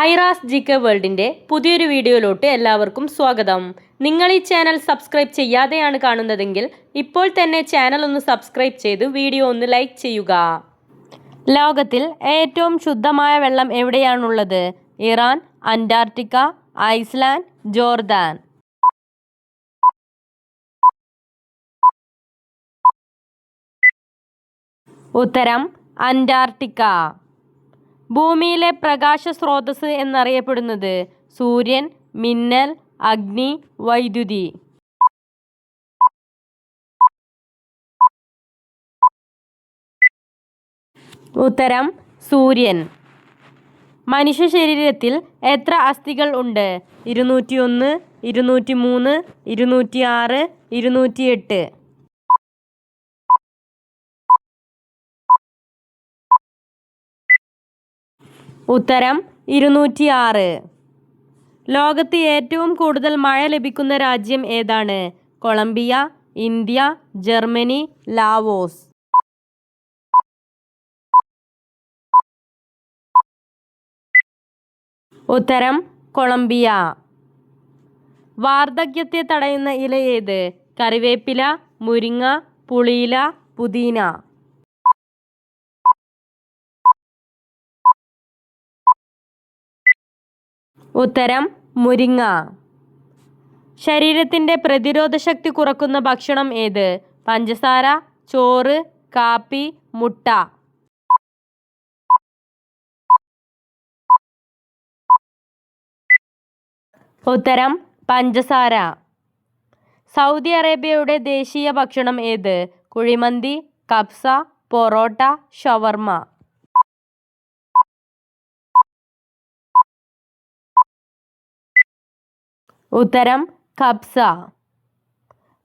Aira's G K വേൾഡിന്റെ പുതിയൊരു വീഡിയോയിലോട്ട് എല്ലാവർക്കും സ്വാഗതം. നിങ്ങൾ ഈ ചാനൽ സബ്സ്ക്രൈബ് ചെയ്യാതെയാണ് കാണുന്നതെങ്കിൽ ഇപ്പോൾ തന്നെ ചാനൽ ഒന്ന് സബ്സ്ക്രൈബ് ചെയ്ത് വീഡിയോ ഒന്ന് ലൈക്ക് ചെയ്യുക. ലോകത്തിൽ ഏറ്റവും ശുദ്ധമായ വെള്ളം എവിടെയാണുള്ളത്? Iran Antarctica Iceland Jordan. ഉത്തരം അന്റാർട്ടിക്ക. ഭൂമിയിലെ പ്രകാശ സ്രോതസ് എന്നറിയപ്പെടുന്നത് സൂര്യൻ മിന്നൽ അഗ്നി വൈദ്യുതി. ഉത്തരം സൂര്യൻ. മനുഷ്യ ശരീരത്തിൽ എത്ര അസ്ഥികൾ ഉണ്ട്? ഇരുന്നൂറ്റി ഒന്ന് ഇരുന്നൂറ്റി മൂന്ന് ഇരുന്നൂറ്റി ആറ് ഇരുന്നൂറ്റി എട്ട് ഉത്തരം ഇരുന്നൂറ്റി ആറ് ലോകത്ത് ഏറ്റവും കൂടുതൽ മഴ ലഭിക്കുന്ന രാജ്യം ഏതാണ്? Colombia India Germany Laos. ഉത്തരം കൊളംബിയ. വാർദ്ധക്യത്തെ തടയുന്ന ഇല ഏത്? കറിവേപ്പില മുരിങ്ങ പുളിയില പുതിന. ഉത്തരം മുരിങ്ങ. ശരീരത്തിന്റെ പ്രതിരോധ ശക്തി കുറക്കുന്ന ഭക്ഷണം ഏത്? പഞ്ചസാര ചോറ് കാപ്പി മുട്ട. ഉത്തരം പഞ്ചസാര. സൗദി അറേബ്യയുടെ ദേശീയ ഭക്ഷണം ഏത്? Kuzhimanthi kabsa porotta shawarma. ഉത്തരം കബ്സ.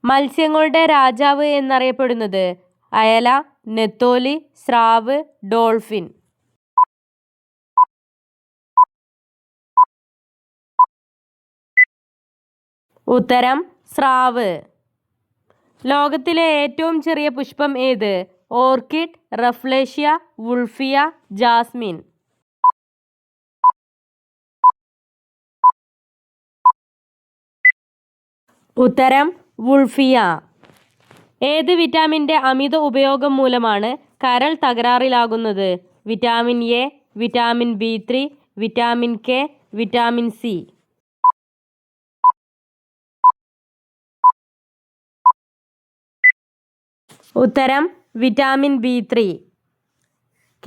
മത്സ്യങ്ങളുടെ രാജാവ് എന്നറിയപ്പെടുന്നത് അയല നെത്തോലി സ്രാവ് ഡോൾഫിൻ. ഉത്തരം സ്രാവ്. ലോകത്തിലെ ഏറ്റവും ചെറിയ പുഷ്പം ഏത്? Orchid Rafflesia Wolffia jasmine. ഉത്തരം വുൾഫിയ. ഏത് വിറ്റാമിന്റെ അമിത ഉപയോഗം മൂലമാണ് കരൾ തകരാറിലാകുന്നത്? Vitamin A vitamin B three vitamin K vitamin C. ഉത്തരം വിറ്റാമിൻ ബി ത്രീ.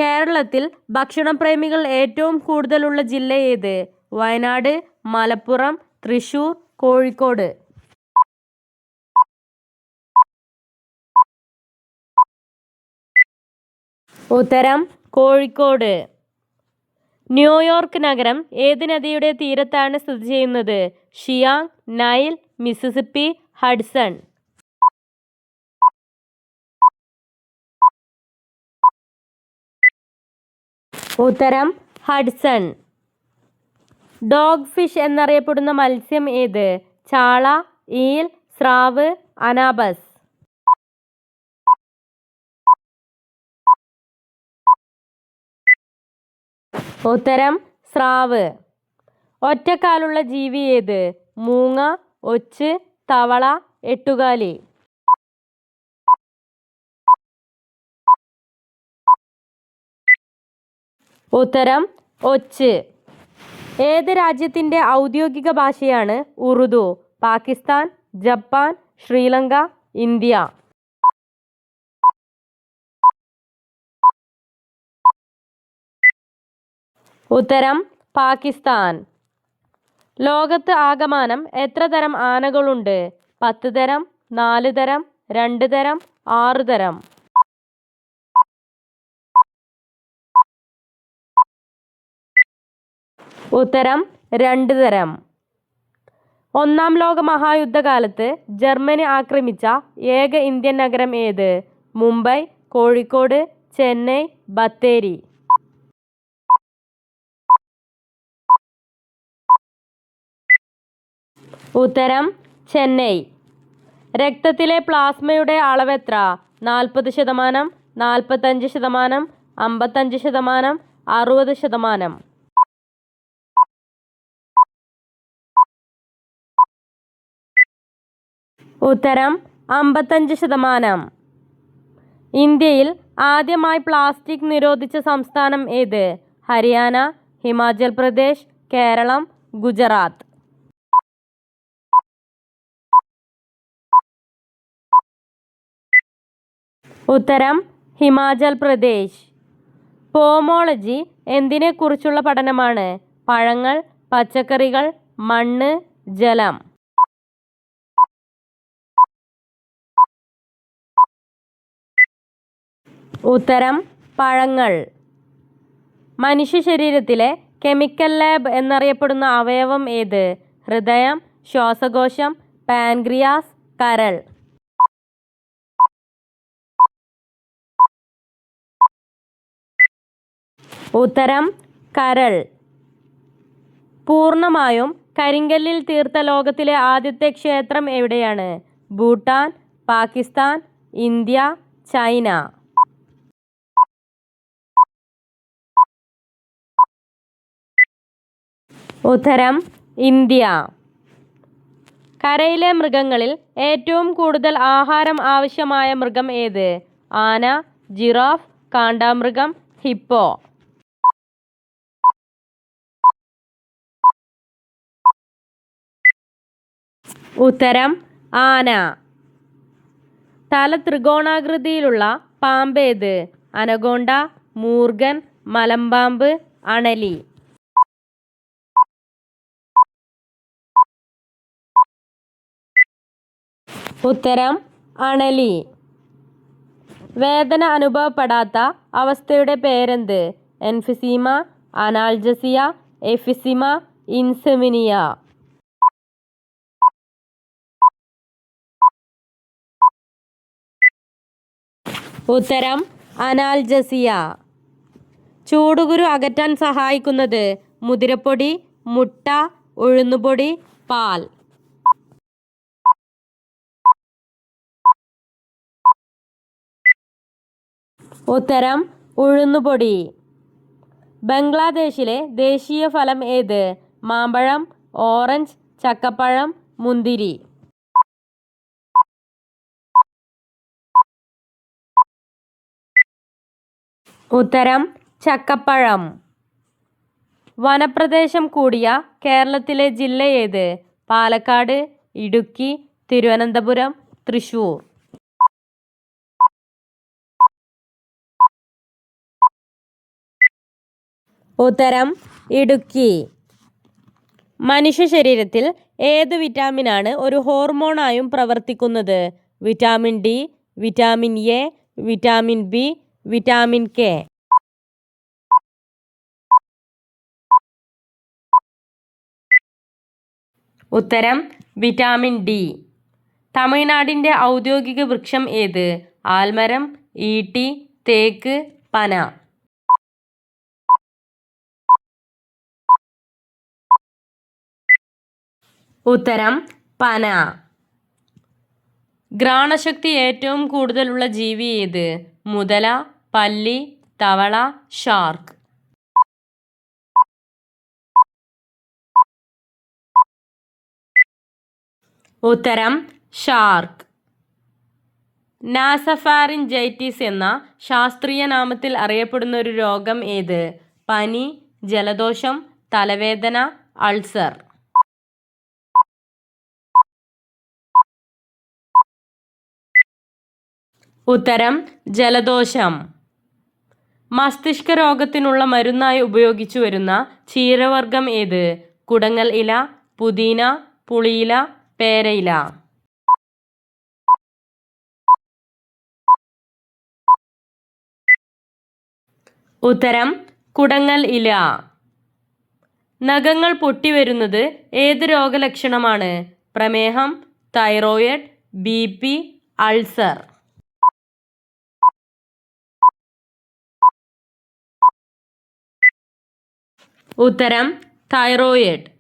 കേരളത്തിൽ ഭക്ഷണപ്രേമികൾ ഏറ്റവും കൂടുതലുള്ള ജില്ല ഏത്? വയനാട് മലപ്പുറം തൃശൂർ കോഴിക്കോട്. ഉത്തരം കോഴിക്കോട്. ന്യൂയോർക്ക് നഗരം ഏത് നദിയുടെ തീരത്താണ് സ്ഥിതി ചെയ്യുന്നത്? Siang Nile Mississippi Hudson. ഉത്തരം ഹഡ്സൺ. ഡോഗ് ഫിഷ് എന്നറിയപ്പെടുന്ന മത്സ്യം ഏത്? ചാള ഈൽ സ്രാവ് അനാബസ്. ഉത്തരം സ്രാവ്. ഒറ്റക്കാലുള്ള ജീവി ഏത്? മൂങ്ങ ഒച്ച് തവള എട്ടുകാലി. ഉത്തരം ഒച്ച്. ഏത് രാജ്യത്തിന്റെ ഔദ്യോഗിക ഭാഷയാണ് ഉറുദു? Pakistan Japan Sri Lanka India. ഉത്തരം പാകിസ്ഥാൻ. ലോകത്ത് ആകമാനം എത്ര തരം ആനകളുണ്ട്? പത്ത് തരം നാല് തരം രണ്ട് തരം ആറ് തരം. ഉത്തരം രണ്ട് തരം. ഒന്നാം ലോക മഹായുദ്ധകാലത്ത് ജർമ്മനി ആക്രമിച്ച ഏക ഇന്ത്യൻ നഗരം ഏത്? മുംബൈ കോഴിക്കോട് ചെന്നൈ ബത്തേരി. ഉത്തരം ചെന്നൈ. രക്തത്തിലെ പ്ലാസ്മയുടെ അളവ് എത്ര നാൽപ്പത് ശതമാനം നാൽപ്പത്തഞ്ച് ശതമാനം അമ്പത്തഞ്ച് ശതമാനം അറുപത് ശതമാനം. ഉത്തരം അമ്പത്തഞ്ച് ശതമാനം. ഇന്ത്യയിൽ ആദ്യമായി പ്ലാസ്റ്റിക് നിരോധിച്ച സംസ്ഥാനം ഏത്? ഹരിയാന ഹിമാചൽ പ്രദേശ് കേരളം ഗുജറാത്ത്. ഉത്തരം ഹിമാചൽ പ്രദേശ്. പോമോളജി എന്തിനെക്കുറിച്ചുള്ള പഠനമാണ്? പഴങ്ങൾ പച്ചക്കറികൾ മണ്ണ് ജലം. ഉത്തരം പഴങ്ങൾ. മനുഷ്യ ശരീരത്തിലെ കെമിക്കൽ ലാബ് എന്നറിയപ്പെടുന്ന അവയവം ഏത്? ഹൃദയം ശ്വാസകോശം പാൻക്രിയാസ് കരൾ. ഉത്തരം കരൾ. പൂർണമായും കരിങ്കല്ലിൽ തീർത്ത ലോകത്തിലെ ആദ്യത്തെ ക്ഷേത്രം എവിടെയാണ്? Bhutan Pakistan India China. ഉത്തരം ഇന്ത്യ. കരയിലെ മൃഗങ്ങളിൽ ഏറ്റവും കൂടുതൽ ആഹാരം ആവശ്യമായ മൃഗം ഏത്? ആന ജിറാഫ് കാണ്ടാമൃഗം ഹിപ്പോ. ഉത്തരം ആന. തല ത്രികോണാകൃതിയിലുള്ള പാമ്പേത് അനഗോണ്ട മൂർഗൻ മലമ്പാമ്പ് അണലി. ഉത്തരം അണലി. വേദന അനുഭവപ്പെടാത്ത അവസ്ഥയുടെ പേരെന്ത്? എൻഫിസീമ അനാൾജസിയ എഫിസിമ ഇൻസെമിനിയ. ഉത്തരം അനാൽജസിയ ചൂടുകുരു അകറ്റാൻ സഹായിക്കുന്നത് മുതിരപ്പൊടി മുട്ട ഉഴുന്നുപൊടി പാൽ. ഉത്തരം ഉഴുന്നുപൊടി. ബംഗ്ലാദേശിലെ ദേശീയ ഫലം ഏത്? മാമ്പഴം ഓറഞ്ച് ചക്കപ്പഴം മുന്തിരി. ഉത്തരം ചക്കപ്പഴം. വനപ്രദേശം കൂടിയ കേരളത്തിലെ ജില്ല ഏത്? പാലക്കാട് ഇടുക്കി തിരുവനന്തപുരം തൃശൂർ. ഉത്തരം ഇടുക്കി. മനുഷ്യ ശരീരത്തിൽ ഏത് വിറ്റാമിനാണ് ഒരു ഹോർമോണായും പ്രവർത്തിക്കുന്നത്? Vitamin D vitamin A vitamin B vitamin K ഉത്തരം വിറ്റാമിൻ ഡി തമിഴ്നാടിന്റെ ഔദ്യോഗിക വൃക്ഷം ഏത്? ആൽമരം ഈട്ടി തേക്ക് പന. ഉത്തരം പന. ഘ്രാണശക്തി ഏറ്റവും കൂടുതലുള്ള ജീവി ഏത്? മുതല പല്ലി തവള ഷാർക്ക്. ഉത്തരം ഷാർക്ക്. നാസഫാറിൻജൈറ്റിസ് എന്ന ശാസ്ത്രീയ നാമത്തിൽ അറിയപ്പെടുന്ന ഒരു രോഗം ഏത്? പനി ജലദോഷം തലവേദന അൾസർ. ഉത്തരം ജലദോഷം. മസ്തിഷ്ക രോഗത്തിനുള്ള മരുന്നായി ഉപയോഗിച്ചു വരുന്ന ചീരവർഗം ഏത്? കുടങ്ങൽ ഇല പുതിന പുളിയില പേരയില. ഉത്തരം കുടങ്ങൽ ഇല. നഖങ്ങൾ പൊട്ടിവരുന്നത് ഏത് രോഗലക്ഷണമാണ്? പ്രമേഹം തൈറോയിഡ് ബി പി അൾസർ. ഉത്തരം തൈറോയിഡ്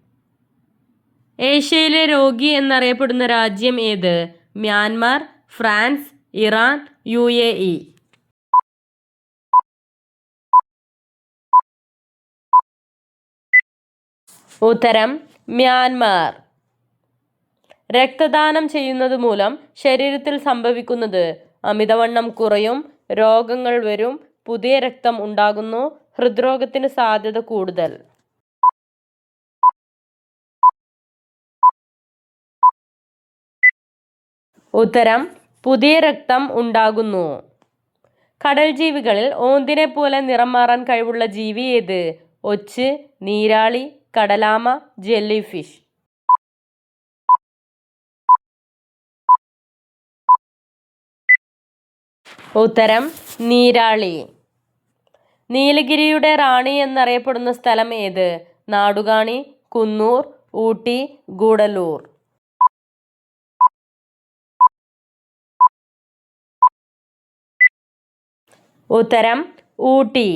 ഏഷ്യയിലെ രോഗി എന്നറിയപ്പെടുന്ന രാജ്യം ഏത്? Myanmar France Iran U A E. ഉത്തരം മ്യാൻമാർ. രക്തദാനം ചെയ്യുന്നത് മൂലം ശരീരത്തിൽ സംഭവിക്കുന്നത് അമിതവണ്ണം കുറയും രോഗങ്ങൾ വരും പുതിയ രക്തം ഉണ്ടാകുന്നു ഹൃദ്രോഗത്തിന് സാധ്യത കൂടുതൽ. ഉത്തരം പുതിയ രക്തം ഉണ്ടാകുന്നു. കടൽ ജീവികളിൽ ഓന്തിനെ പോലെ നിറം മാറാൻ കഴിവുള്ള ജീവി ഏത്? ഒച്ച് നീരാളി കടലാമ ജെല്ലി ഫിഷ് ഉത്തരം നീരാളി. നീലഗിരിയുടെ റാണി എന്നറിയപ്പെടുന്ന സ്ഥലം ഏത്? നാടുകാണി കുന്നൂർ ഊട്ടി ഗൂഡല്ലൂർ. ഉത്തരം ഊട്ടി.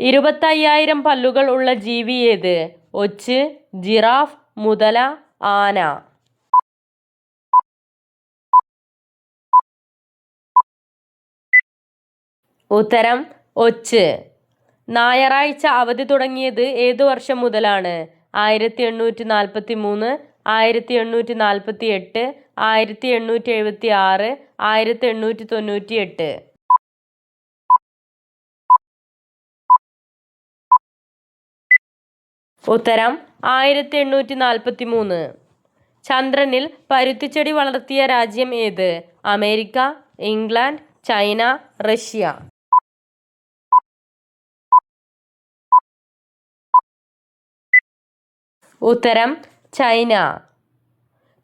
ഇരുപത്തയ്യായിരം പല്ലുകൾ ഉള്ള ജീവി ഏത്? ഒച്ച് ജിറാഫ് മുതല ആന. ഉത്തരം ഒച്ച്. ഞായറാഴ്ച അവധി തുടങ്ങിയത് ഏതു വർഷം മുതലാണ്? ആയിരത്തി എണ്ണൂറ്റി നാൽപ്പത്തി മൂന്ന് ആയിരത്തി എണ്ണൂറ്റി നാൽപ്പത്തി എട്ട് ആയിരത്തി എണ്ണൂറ്റി എഴുപത്തി ആറ് ആയിരത്തി എണ്ണൂറ്റി തൊണ്ണൂറ്റി എട്ട് ഉത്തരം ആയിരത്തി എണ്ണൂറ്റി നാൽപ്പത്തി മൂന്ന് ചന്ദ്രനിൽ പരുത്തിച്ചെടി വളർത്തിയ രാജ്യം ഏത്? America England China Russia. ഉത്തരം ചൈന.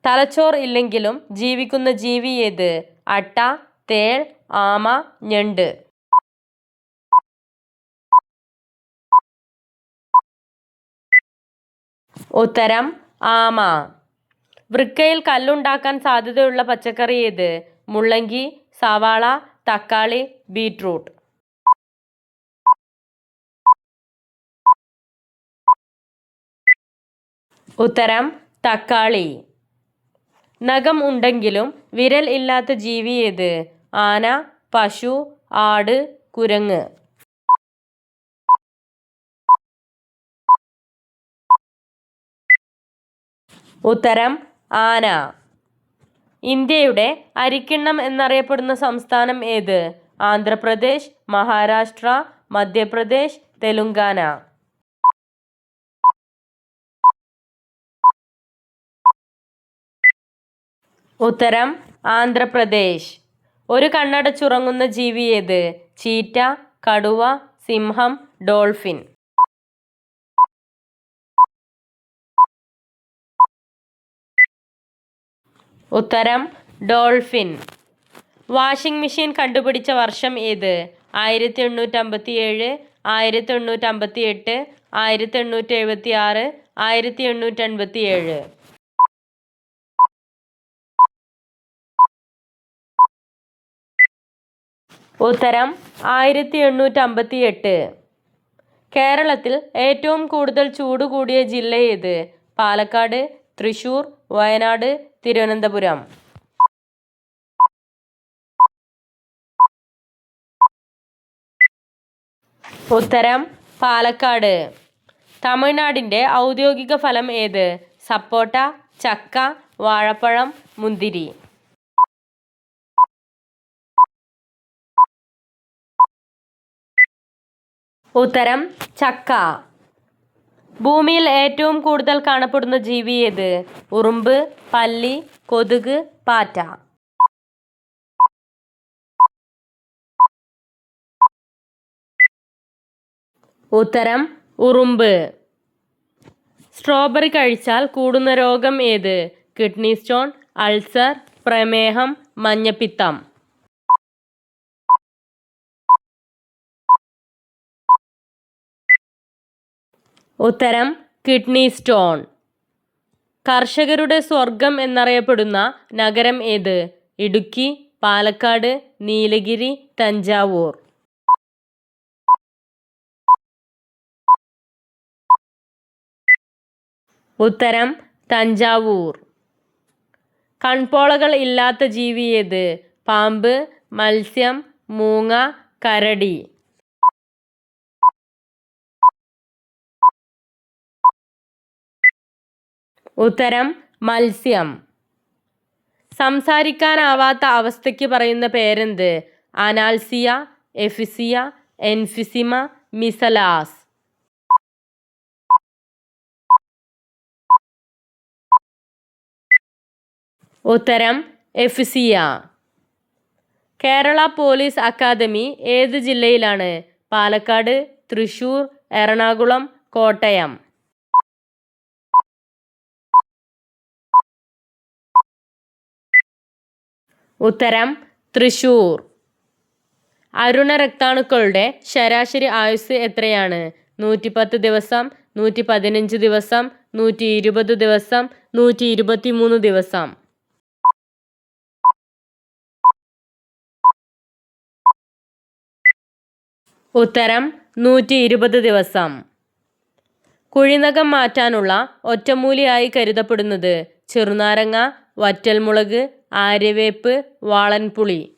തലച്ചോർ ഇല്ലെങ്കിലും ജീവിക്കുന്ന ജീവി ഏത്? അട്ട തേൾ ആമ ഞണ്ട്. ഉത്തരം ആമ. വൃക്കയിൽ കല്ലുണ്ടാക്കാൻ സാധ്യതയുള്ള പച്ചക്കറി ഏത്? മുള്ളങ്കി സവാള തക്കാളി ബീട്രൂട്ട് ഉത്തരം തക്കാളി. നഖം ഉണ്ടെങ്കിലും വിരൽ ഇല്ലാത്ത ജീവി ഏത്? ആന പശു ആട് കുരങ്ങ്. ഉത്തരം ആന. ഇന്ത്യയുടെ അരിക്കിണ്ണം എന്നറിയപ്പെടുന്ന സംസ്ഥാനം ഏത്? ആന്ധ്രാപ്രദേശ് മഹാരാഷ്ട്ര മധ്യപ്രദേശ് തെലുങ്കാന. ഉത്തരം ആന്ധ്രാപ്രദേശ്. ഒരു കണ്ണടച്ചുറങ്ങുന്ന ജീവി ഏത്? ചീറ്റ കടുവ സിംഹം ഡോൾഫിൻ. ഉത്തരം ഡോൾഫിൻ. വാഷിംഗ് മെഷീൻ കണ്ടുപിടിച്ച വർഷം ഏത്? ആയിരത്തി എണ്ണൂറ്റി അമ്പത്തി ഏഴ് ആയിരത്തി എണ്ണൂറ്റി അമ്പത്തി എട്ട് ആയിരത്തി എണ്ണൂറ്റി എഴുപത്തി ആറ് ആയിരത്തി എണ്ണൂറ്റി അൻപത്തി ഏഴ് ഉത്തരം ആയിരത്തി എണ്ണൂറ്റി അമ്പത്തി എട്ട് കേരളത്തിൽ ഏറ്റവും കൂടുതൽ ചൂട് കൂടിയ ജില്ല ഏത്? പാലക്കാട് തൃശൂർ വയനാട് തിരുവനന്തപുരം. ഉത്തരം പാലക്കാട്. തമിഴ്നാടിന്റെ ഔദ്യോഗിക ഫലം ഏത്? സപ്പോട്ട ചക്ക വാഴപ്പഴം മുന്തിരി. ഉത്തരം ചക്ക. ഭൂമിയിൽ ഏറ്റവും കൂടുതൽ കാണപ്പെടുന്ന ജീവി ഏത്? ഉറുമ്പ് പല്ലി കൊതുക് പാറ്റ. ഉത്തരം ഉറുമ്പ്. സ്ട്രോബെറി കഴിച്ചാൽ കൂടുന്ന രോഗം ഏത്? കിഡ്നി സ്റ്റോൺ അൾസർ പ്രമേഹം മഞ്ഞപ്പിത്തം. ഉത്തരം കിഡ്നി സ്റ്റോൺ. കർഷകരുടെ സ്വർഗം എന്നറിയപ്പെടുന്ന നഗരം ഏത്? ഇടുക്കി പാലക്കാട് നീലഗിരി തഞ്ചാവൂർ. ഉത്തരം തഞ്ചാവൂർ. കൺപോളകൾ ഇല്ലാത്ത ജീവി ഏത്? പാമ്പ് മത്സ്യം മൂങ്ങ കരടി. ഉത്തരം മത്സ്യം. സംസാരിക്കാനാവാത്ത അവസ്ഥയ്ക്ക് പറയുന്ന പേരെന്ത്? അനാൽസിയ എഫിസിയ എൻഫിസിമ മിസലാസ്. ഉത്തരം എഫിസിയ. കേരള പോലീസ് അക്കാദമി ഏത് ജില്ലയിലാണ്? പാലക്കാട് തൃശൂർ എറണാകുളം കോട്ടയം. ഉത്തരം തൃശൂർ. അരുണ രക്താണുക്കളുടെ ശരാശരി ആയുസ് എത്രയാണ്? നൂറ്റിപ്പത്ത് ദിവസം നൂറ്റി പതിനഞ്ച് ദിവസം നൂറ്റി ഇരുപത് ദിവസം നൂറ്റി ഇരുപത്തി മൂന്ന് ദിവസം. ഉത്തരം നൂറ്റി ഇരുപത് ദിവസം. കുഴിനകം മാറ്റാനുള്ള ഒറ്റമൂലിയായി കരുതപ്പെടുന്നത് ചെറുനാരങ്ങ വറ്റൽമുളക് ആര്യവേപ്പ് വാളൻപുളി.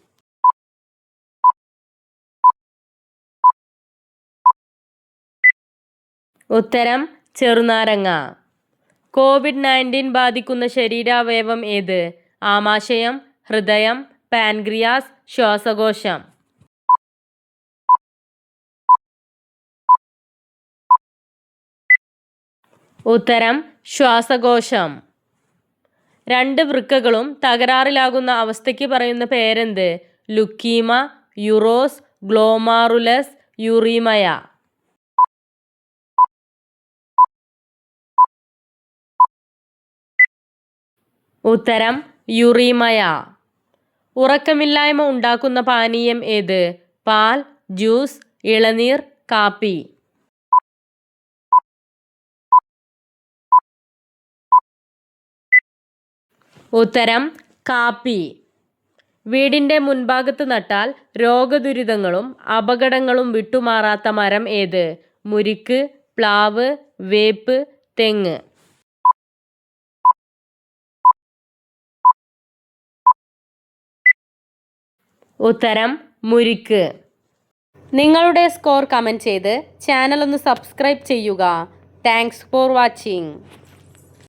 ഉത്തരം ചെറുനാരങ്ങ. കോവിഡ് നയന്റീൻ ബാധിക്കുന്ന ശരീരാവയവം ഏത്? ആമാശയം ഹൃദയം പാൻക്രിയാസ് ശ്വാസകോശം. ഉത്തരം ശ്വാസകോശം. രണ്ട് വൃക്കകളും തകരാറിലാകുന്ന അവസ്ഥയ്ക്ക് പറയുന്ന പേരെന്ത്? ലുക്കീമ യുറോസ് ഗ്ലോമാറുലസ് യുറീമയ. ഉത്തരം യുറീമയ. ഉറക്കമില്ലായ്മ ഉണ്ടാക്കുന്ന പാനീയം ഏത്? പാൽ ജ്യൂസ് ഇളനീർ കാപ്പി. ഉത്തരം കാപ്പി. വീടിന്റെ മുൻഭാഗത്ത് നട്ടാൽ രോഗദുരിതങ്ങളും അപകടങ്ങളും വിട്ടുമാറാത്ത മരം ഏത്? മുരിക്ക് പ്ലാവ് വേപ്പ് തെങ്ങ്. ഉത്തരം മുരിക്ക്. നിങ്ങളുടെ സ്കോർ കമന്റ് ചെയ്ത് ചാനൽ ഒന്ന് സബ്സ്ക്രൈബ് ചെയ്യുക. Thanks for watching.